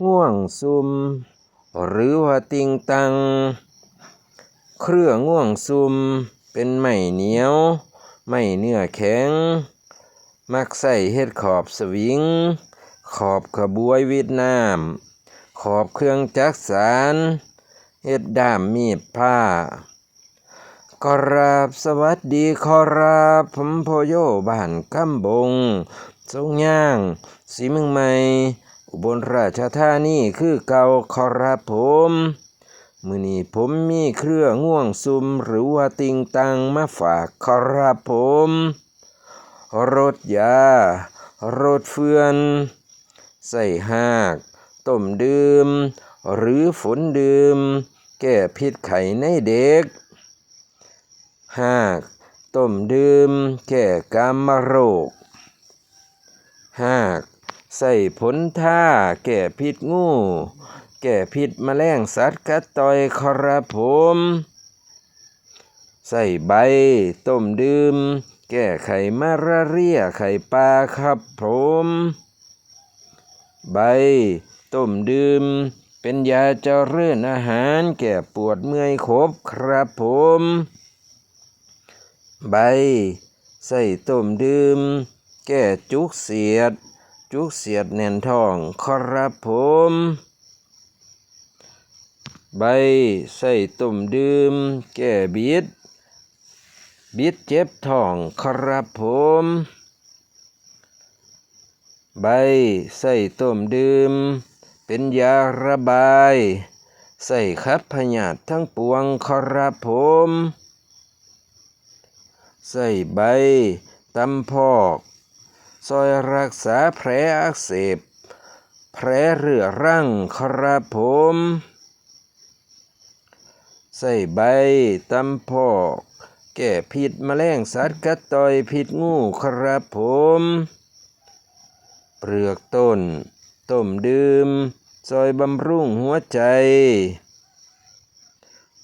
ง่วงซุม หรือว่าติงตัง เครื่องง่วงซุม เป็นไม้เหนียว ไม้เนื้อแข็ง มักใส่เฮ็ดขอบสวิง ขอบขบวยวิดน้ำขอบเครื่องจักสานเฮ็ดด้ามมีดผ้ากราบสวัสดีขอรับผมพโยบ้านกำบงทรงย่าง สีเมืองใหม่ อุบลราชธานีคือเก่าขอรับผมมือนี้ผมมีเครื่องง่วงซุมหรือว่าติงตังมาฝากขอรับผม รถยา รถเฟือน ใส่หากต้มดื่ม หรือฝนดื่ม แก้พิษไข้ในเด็ก หากต้มดื่ม แก้กามโรคหาก ใส่ผลท่า แก้พิษงู แก้พิษแมลงสัตว์กัดต่อยครับผมใส่ใบ ต้มดื่ม แก้ไขมาราเรียไข่ปลาครับผม ใบ ต้มดื่ม เป็นยาเจริญอาหาร แก้ปวดเมื่อยขบครับผม ใบ ใส่ต้มดื่ม แก้จุกเสียด จุกเสียดแน่นท้องครับผม ใบใส่ต้มดื่ม แก้บิด บิดเจ็บท้องครับผม ใบใส่ต้มดื่ม เป็นยาระบาย ใส่คัดพยาธิทั้งปวงครับผม ใส่ใบตำพอก ซอยรักษาแผลอักเสบ แผลเรื้อรังครับผมใส่ใบตำพอกแก้พิษแมลงสัตว์กัดต่อยพิษงูครับผม เปลือกต้น ต้มดื่ม ซอยบำรุงหัวใจ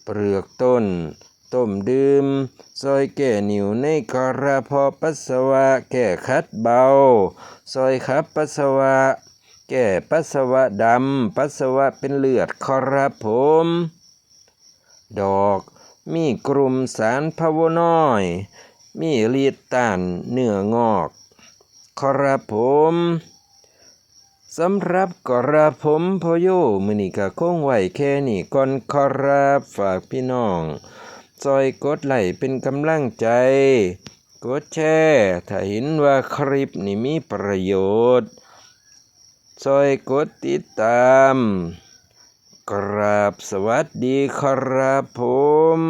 เปลือกต้น ต้มดื่ม ซอยแก้นิ่วในกระเพาะปัสสาวะ แก้คัดเบา ซอยขับปัสสาวะ แก้ปัสสาวะดำ ปัสสาวะเป็นเลือดครับผม ดอก มีกลุ่มสารพาวน้อย มีฤทธิ์ต้านเนื้องอกครับผมสำหรับกระผมพโยมือนี้ก็คงไหวแค่นี้ก่อนขอรับฝากพี่น้อง ซอยกดไลค์เป็นกำลังใจ กดแชร์ถ้าเห็นว่าคลิปนี้มีประโยชน์ซอยกดติดตาม กราบสวัสดีครับผม